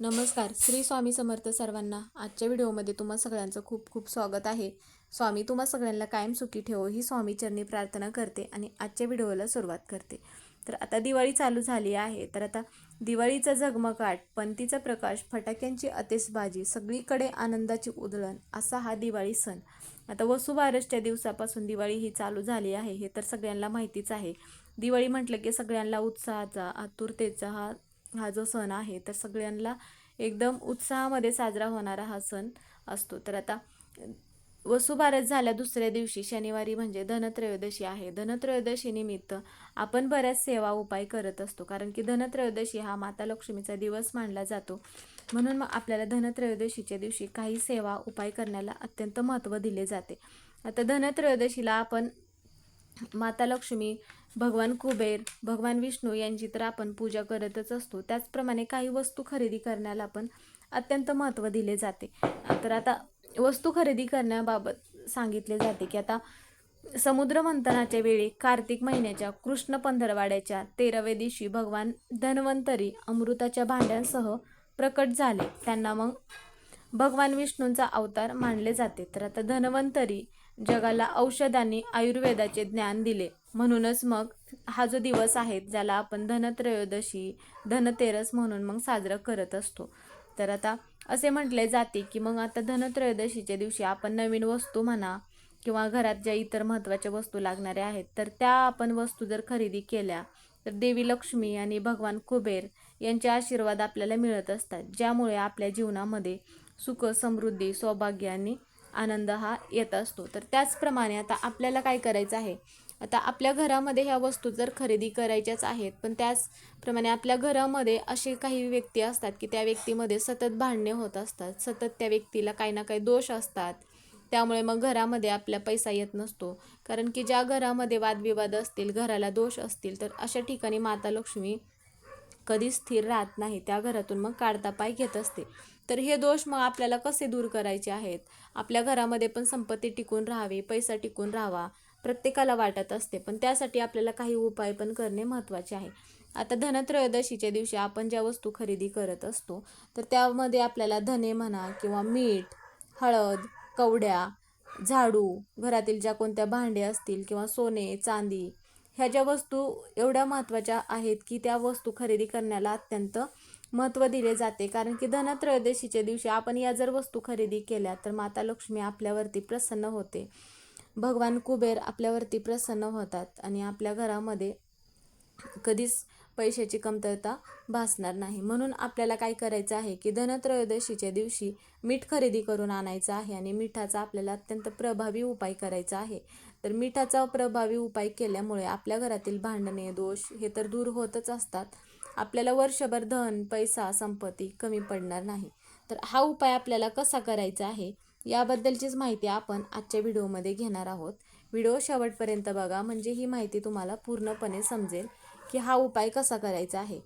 नमस्कार. श्री स्वामी समर्थ सर्वांना आजच्या व्हिडिओमध्ये तुम्हा सगळ्यांचं खूप खूप स्वागत आहे. स्वामी तुम्हा सगळ्यांना कायम सुखी ठेवो ही स्वामीचरणी प्रार्थना करते आणि आजच्या व्हिडिओला सुरुवात करते. तर आता दिवाळी चालू झाली आहे. तर आता दिवाळीचा झगमगाट पंतीचा प्रकाश फटाक्यांची अतिसबाजी सगळीकडे आनंदाची उधळण असा हा दिवाळी सण. आता वसुबारसच्या दिवसापासून दिवाळी ही चालू झाली आहे हे तर सगळ्यांना माहितीच आहे. दिवाळी म्हटलं की सगळ्यांना उत्साहाचा आतुरतेचा हा हा जो सण आहे तर सगळ्यांना एकदम उत्साहामध्ये साजरा होणारा हा सण असतो. तर आता वसुबारस झाल्या दुसऱ्या दिवशी शनिवारी म्हणजे धनत्रयोदशी आहे. धनत्रयोदशी निमित्त आपण बऱ्याच सेवा उपाय करत असतो कारण की धनत्रयोदशी हा माता लक्ष्मीचा दिवस मानला जातो. म्हणून मग आपल्याला धनत्रयोदशीच्या दिवशी काही सेवा उपाय करण्याला अत्यंत महत्त्व दिले जाते. आता धनत्रयोदशीला आपण माता लक्ष्मी भगवान कुबेर भगवान विष्णू यांची तर आपण पूजा करतच असतो. त्याचप्रमाणे काही वस्तू खरेदी करण्याला पण अत्यंत महत्त्व दिले जाते. तर आता वस्तू खरेदी करण्याबाबत सांगितले जाते की आता समुद्र मंथनाच्या वेळी कार्तिक महिन्याच्या कृष्ण पंधरवाड्याच्या तेराव्या दिवशी भगवान धन्वंतरी अमृताच्या भांड्यांसह प्रकट झाले. त्यांना मग भगवान विष्णूंचा अवतार मानले जाते. तर आता धन्वंतरी जगाला औषधांनी आयुर्वेदाचे ज्ञान दिले. म्हणूनच मग हा जो दिवस आहे ज्याला आपण धनत्रयोदशी धनतेरस म्हणून मग साजरा करत असतो. तर आता असे म्हटले जाते की मग आता धनत्रयोदशीच्या दिवशी आपण नवीन वस्तू म्हणा किंवा घरात ज्या इतर महत्त्वाच्या वस्तू लागणाऱ्या आहेत तर त्या आपण वस्तू जर खरेदी केल्या तर देवी लक्ष्मी आणि भगवान कुबेर यांचे आशीर्वाद आपल्याला मिळत असतात ज्यामुळे आपल्या जीवनामध्ये सुख समृद्धी सौभाग्य आणि आनंद हा येत असतो. तर त्याचप्रमाणे आता आपल्याला काय करायचं आहे आता आपल्या घरामध्ये ह्या वस्तू जर खरेदी करायच्याच आहेत पण त्याचप्रमाणे आपल्या घरामध्ये असे काही व्यक्ती असतात की त्या व्यक्तीमध्ये सतत भांडणे होत असतात सतत त्या व्यक्तीला काही ना काही दोष असतात. त्यामुळे मग घरामध्ये आपला पैसा येत नसतो. कारण की ज्या घरामध्ये वादविवाद असतील घराला दोष असतील तर अशा ठिकाणी माता लक्ष्मी कधी स्थिर राहत नाही त्या घरातून मग काढता पाय घेत असते. तर हे दोष मग आपल्याला कसे दूर करायचे आहेत? आपल्या घरामध्ये पण संपत्ती टिकून राहावी पैसा टिकून राहावा. प्रत्येकाला वाटत असते पण त्यासाठी आपल्याला काही उपाय पण करणे महत्त्वाचे आहे. आता धनत्रयोदशीच्या दिवशी आपण ज्या वस्तू खरेदी करत असतो तर त्यामध्ये आपल्याला धने म्हणा किंवा मीठ हळद कवड्या झाडू घरातील ज्या कोणत्या भांडे असतील किंवा सोने चांदी ह्या ज्या वस्तू एवढ्या महत्त्वाच्या आहेत की त्या वस्तू खरेदी करण्याला अत्यंत महत्त्व दिले जाते. कारण की धनत्रयोदशीच्या दिवशी आपण या जर वस्तू खरेदी केल्या तर माता लक्ष्मी आपल्यावरती प्रसन्न होते. भगवान कुबेर आपल्यावरती प्रसन्न होतात आणि आपल्या घरामध्ये कधीच पैशाची कमतरता भासणार नाही. म्हणून आपल्याला काय करायचं आहे की धनत्रयोदशीच्या दिवशी मीठ खरेदी करून आणायचं आहे आणि मिठाचा आपल्याला अत्यंत प्रभावी उपाय करायचा आहे. तर मिठाचा प्रभावी उपाय केल्यामुळे आपल्या घरातील भांडणे दोष हे तर दूर होतच असतात. आपल्याला वर्षभर धन पैसा संपत्ती कमी पडणार नाही. तर हा उपाय आपल्याला कसा करायचा आहे? याबद्दलचीच माहिती आपण आजच्या व्हिडिओमध्ये घेणार आहोत. व्हिडिओ शेवटपर्यंत बघा म्हणजे ही माहिती तुम्हाला पूर्णपणे समजेल की हा उपाय कसा करायचा आहे.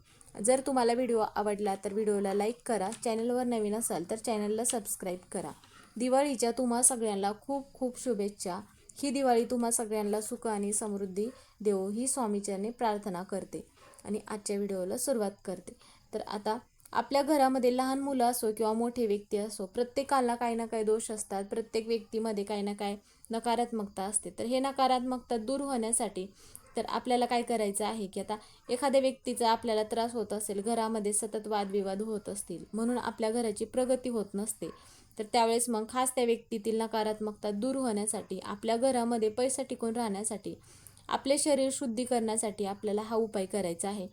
जर तुम्हाला व्हिडिओ आवडला तर व्हिडिओला लाईक करा चॅनलवर नवीन असाल तर चॅनलला सबस्क्राईब करा. दिवाळीच्या तुम्हा सगळ्यांना खूप खूप शुभेच्छा. ही दिवाळी तुम्हा सगळ्यांना सुख आणि समृद्धी देवो ही स्वामीचरणी प्रार्थना करते आणि आजच्या व्हिडिओला सुरुवात करते. तर आता आपल्या घरामध्ये लहान मुलं असो किंवा मोठे व्यक्ती असो प्रत्येकाला काही ना काही दोष असतात. प्रत्येक व्यक्तीमध्ये काही ना काही नकारात्मकता असते. तर हे नकारात्मकता दूर होण्यासाठी तर आपल्याला काय करायचं आहे की आता एखाद्या व्यक्तीचा आपल्याला त्रास होत असेल घरामध्ये सतत वादविवाद होत असतील म्हणून आपल्या घराची प्रगती होत नसते तर त्यावेळेस मग खास त्या व्यक्तीतील नकारात्मकता दूर होण्यासाठी आपल्या घरामध्ये पैसा टिकून राहण्यासाठी आपले शरीर शुद्धी करण्यासाठी आपल्याला हा उपाय करायचा आहे.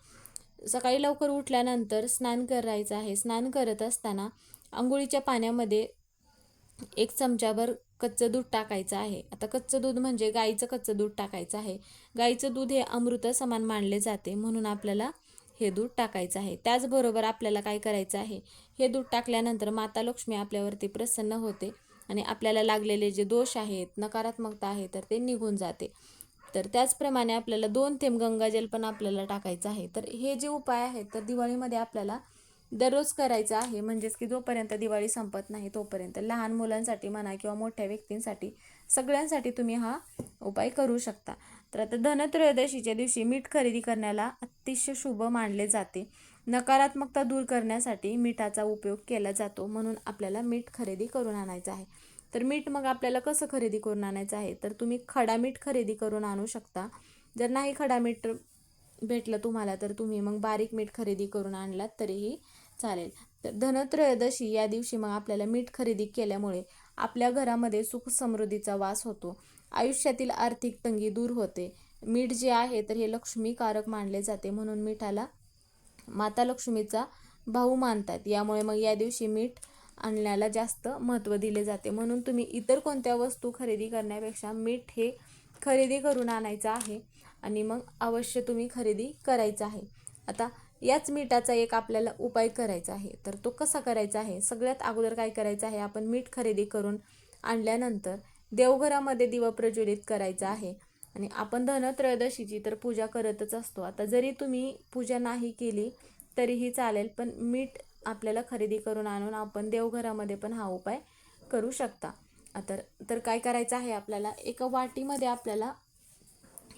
सकाळी लवकर उठल्यानंतर स्नान करायचं आहे. स्नान करत असताना आंघोळीच्या पाण्यामध्ये एक चमचाभर कच्चं दूध टाकायचं आहे. आता कच्चं दूध म्हणजे गाईचं कच्चं दूध टाकायचं आहे. गाईचं दूध हे अमृत समान मानले जाते. म्हणून आपल्याला हे दूध टाकायचं आहे. त्याचबरोबर आपल्याला काय करायचं आहे? हे दूध टाकल्यानंतर माता लक्ष्मी आपल्यावरती प्रसन्न होते आणि आपल्याला लागलेले जे दोष आहेत नकारात्मकता आहे तर ते निघून जाते. तर त्याचप्रमाणे आपल्याला दोन थेंब गंगाजल पण आपल्याला टाकायचं आहे. तर हे जे उपाय आहेत तर दिवाळीमध्ये आपल्याला दररोज करायचं आहे. म्हणजेच की जोपर्यंत दिवाळी संपत नाही तोपर्यंत लहान मुलांसाठी म्हणा किंवा मोठ्या व्यक्तींसाठी सगळ्यांसाठी तुम्ही हा उपाय करू शकता. तर आता धनत्रयोदशीच्या दिवशी मीठ खरेदी करण्याला अतिशय शुभ मानले जाते. नकारात्मकता दूर करण्यासाठी मिठाचा उपयोग केला जातो म्हणून आपल्याला मीठ खरेदी करून आणायचं आहे. तर मीठ मग आपल्याला कसं खरेदी करून आणायचं आहे? तर तुम्ही खडा मीठ खरेदी करून आणू शकता. जर नाही खडा मीठ भेटलं तुम्हाला तर तुम्ही मग बारीक मीठ खरेदी करून आणलात तरीही चालेल. तर धनत्रयोदशी या दिवशी मग आपल्याला मीठ खरेदी केल्यामुळे आपल्या घरामध्ये सुख समृद्धीचा वास होतो. आयुष्यातील आर्थिक तंगी दूर होते. मीठ जे आहे तर हे लक्ष्मीकारक मानले जाते. म्हणून मिठाला माता लक्ष्मीचा भाऊ मानतात. यामुळे मग या दिवशी मीठ आणण्याला जास्त महत्त्व दिले जाते. म्हणून तुम्ही इतर कोणत्या वस्तू खरेदी करण्यापेक्षा मीठ हे खरेदी करून आणायचं आहे आणि मग अवश्य तुम्ही खरेदी करायचं आहे. आता याच मिठाचा एक आपल्याला उपाय करायचा आहे. तर तो कसा करायचा आहे? सगळ्यात अगोदर काय करायचं आहे? आपण मीठ खरेदी करून आणल्यानंतर देवघरामध्ये दिवा प्रज्वलित करायचा आहे. आणि आपण धनत्रयोदशीची तर पूजा करतच असतो. आता जरी तुम्ही पूजा नाही केली तरीही चालेल. पण मीठ आपल्याला खरेदी करून आणून आपण देवघरामध्ये पण हा उपाय करू शकता. तर तर काय करायचं आहे आपल्याला? एका वाटीमध्ये आपल्याला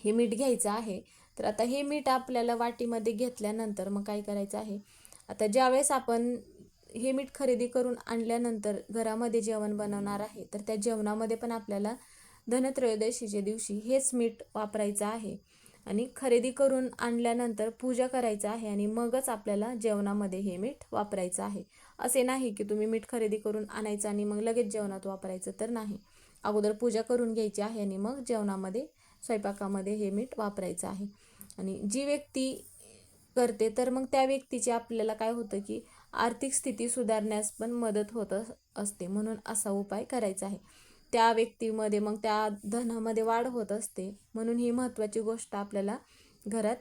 हे मीठ घ्यायचं आहे. तर आता हे मीठ आपल्याला वाटीमध्ये घेतल्यानंतर मग काय करायचं आहे? आता ज्यावेळेस आपण हे मीठ खरेदी करून आणल्यानंतर घरामध्ये जेवण बनवणार आहे तर त्या जेवणामध्ये पण आपल्याला धनत्रयोदशीच्या दिवशी हेच मीठ वापरायचं आहे. आणि खरेदी करून आणल्यानंतर पूजा करायचं आहे आणि मगच आपल्याला जेवणामध्ये हे मीठ वापरायचं आहे. असे नाही की तुम्ही मीठ खरेदी करून आणायचं आणि मग लगेच जेवणात वापरायचं तर नाही. अगोदर पूजा करून घ्यायची आहे आणि मग जेवणामध्ये स्वयंपाकामध्ये हे मीठ वापरायचं आहे. आणि जी व्यक्ती करते तर मग त्या व्यक्तीची आपल्याला काय होतं की आर्थिक स्थिती सुधारण्यास पण मदत होत असते. म्हणून असा उपाय करायचा आहे. त्या व्यक्तीमध्ये मग त्या धनामध्ये वाढ होत असते. म्हणून ही महत्त्वाची गोष्ट आपल्याला घरात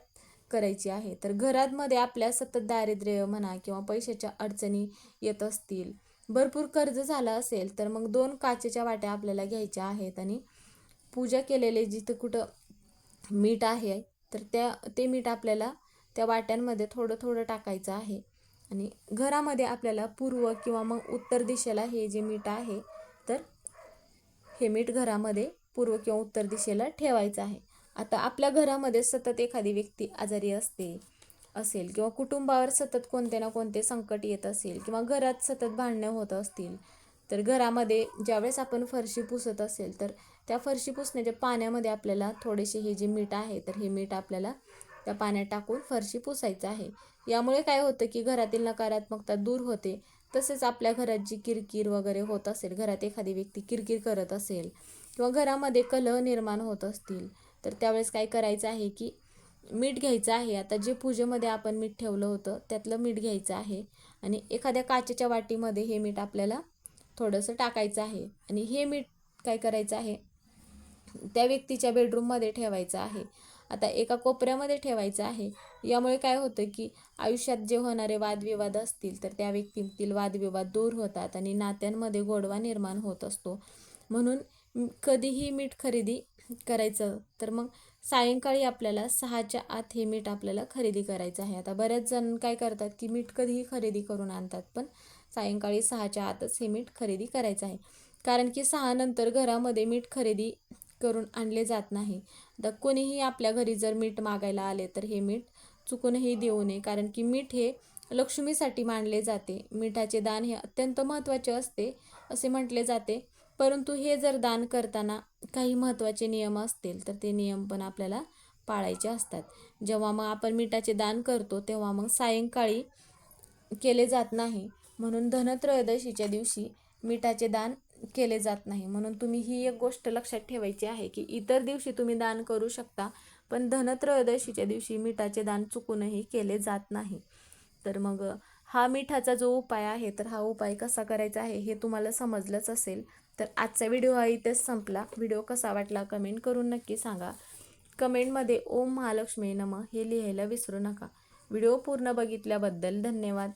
करायची आहे. तर घरामध्ये आपल्या सतत दारिद्र्य म्हणा किंवा पैशाच्या अडचणी येत असतील भरपूर कर्ज झालं असेल तर मग दोन काचेच्या वाट्या आपल्याला घ्यायच्या आहेत आणि पूजा केलेले जिथं कुठं मीठ आहे तर त्या ते मीठ आपल्याला त्या वाट्यांमध्ये थोडं थोडं टाकायचं आहे. आणि घरामध्ये आपल्याला पूर्व किंवा मग उत्तर दिशेला हे जे मीठ आहे हे मीठ घरामध्ये पूर्व किंवा उत्तर दिशेला ठेवायचं आहे. आता आपल्या घरामध्ये सतत एखादी व्यक्ती आजारी असते असेल किंवा कुटुंबावर सतत कोणते ना कोणते संकट येत असेल किंवा घरात सतत भांडणं होत असतील तर घरामध्ये ज्यावेळेस आपण फरशी पुसत असेल तर त्या फरशी पुसण्याच्या पाण्यामध्ये आपल्याला थोडेसे हे जे मीठ आहे तर हे मीठ आपल्याला त्या पाण्यात टाकून फरशी पुसायचं आहे. यामुळे काय होतं की घरातील नकारात्मकता दूर होते. तसेच आपल्या घरात जी किरकिर वगैरे होत असेल घरात एखादी व्यक्ती किरकिर करत असेल किंवा घरामध्ये कलह निर्माण होत असतील तर त्यावेळेस काय करायचं आहे की मीठ घ्यायचं आहे. आता जे पूजेमध्ये आपण मीठ ठेवलं होतं त्यातलं मीठ घ्यायचं आहे आणि एखाद्या काचेच्या वाटीमध्ये हे मीठ आपल्याला थोडंसं टाकायचं आहे आणि हे मीठ काय करायचं आहे त्या व्यक्तीच्या बेडरूममध्ये ठेवायचं आहे. आता एका कोपऱ्यामध्ये ठेवायचं आहे. यामुळे काय होतं की आयुष्यात जे होणारे वादविवाद असतील तर त्या व्यक्तीतील वादविवाद दूर होतात आणि नात्यांमध्ये गोडवा निर्माण होत असतो. म्हणून कधीही मीठ खरेदी करायचं तर मग सायंकाळी आपल्याला सहाच्या आत हे मीठ आपल्याला खरेदी करायचं आहे. आता बऱ्याच जण काय करतात की मीठ कधीही खरेदी करून आणतात पण सायंकाळी सहाच्या आतच हे मीठ खरेदी करायचं आहे. कारण की सहा नंतर घरामध्ये मीठ खरेदी करून आणले जात नाही. तर कोणीही आपल्या घरी जर मीठ मागायला आले तर हे मीठ चुकूनही देऊ नये कारण की मीठ हे लक्ष्मीसाठी मानले जाते. मिठाचे दान हे अत्यंत महत्त्वाचे असते असे म्हटले जाते. परंतु हे जर दान करताना काही महत्त्वाचे नियम असतील तर ते नियम पण आपल्याला पाळायचे असतात. जेव्हा मग आपण मिठाचे दान करतो तेव्हा मग सायंकाळी केले जात नाही. म्हणून धनत्रयोदशीच्या दिवशी मिठाचे दान केले जात नाही. म्हणून तुम्ही ही एक गोष्ट लक्षात ठेवायची आहे की इतर दिवशी तुम्ही दान करू शकता पण धनत्रयोदशीच्या दिवशी मिठाचे दान चुकूनही केले जात नाही. तर मग हा मिठाचा जो उपाय आहे तर हा उपाय कसा करायचा आहे हे तुम्हाला समजलंच असेल. तर आजचा व्हिडिओ हा इथेच संपला. व्हिडिओ कसा वाटला कमेंट करून नक्की सांगा. कमेंटमध्ये ओम महालक्ष्मी नम हे लिहायला विसरू नका. व्हिडिओ पूर्ण बघितल्याबद्दल धन्यवाद.